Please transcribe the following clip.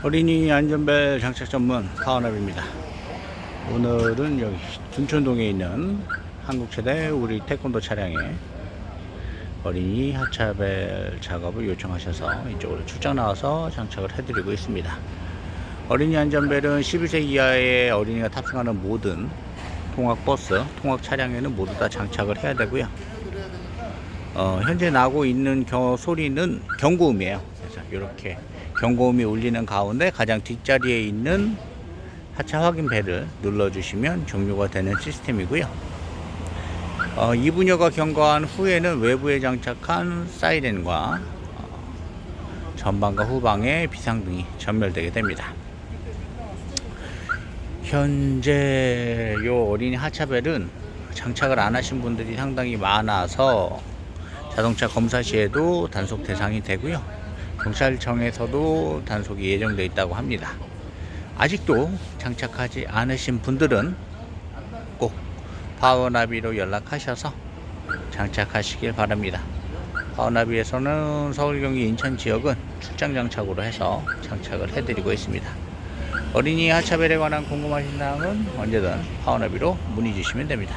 어린이 안전벨 장착 전문 파워납입니다. 오늘은 여기 둔촌동에 있는 한국 최대 우리 태권도 차량에 어린이 하차벨 작업을 요청하셔서 이쪽으로 출장 나와서 장착을 해드리고 있습니다. 어린이 안전벨은 11세 이하의 어린이가 탑승하는 모든 통학버스, 통학 차량에는 모두 다 장착을 해야 되고요. 어, 현재 나고 있는 겨, 소리는 경고음이에요. 그래서 이렇게 경고음이 울리는 가운데 가장 뒷자리에 있는 하차 확인 벨을 눌러주시면 종료가 되는 시스템이고요. 어, 2분여가 경과한 후에는 외부에 장착한 사이렌과 어, 전방과 후방의 비상등이 전멸되게 됩니다. 현재 요 어린이 하차벨은 장착을 안 하신 분들이 상당히 많아서 자동차 검사 시에도 단속 대상이 되고요. 경찰청에서도 단속이 예정되어 있다고 합니다. 아직도 장착하지 않으신 분들은 꼭 파워나비로 연락하셔서 장착하시길 바랍니다. 파워나비에서는 서울, 경기, 인천 지역은 출장 장착으로 해서 장착을 해드리고 있습니다. 어린이 하차벨에 관한 궁금하신 사항은 언제든 파워나비로 문의 주시면 됩니다.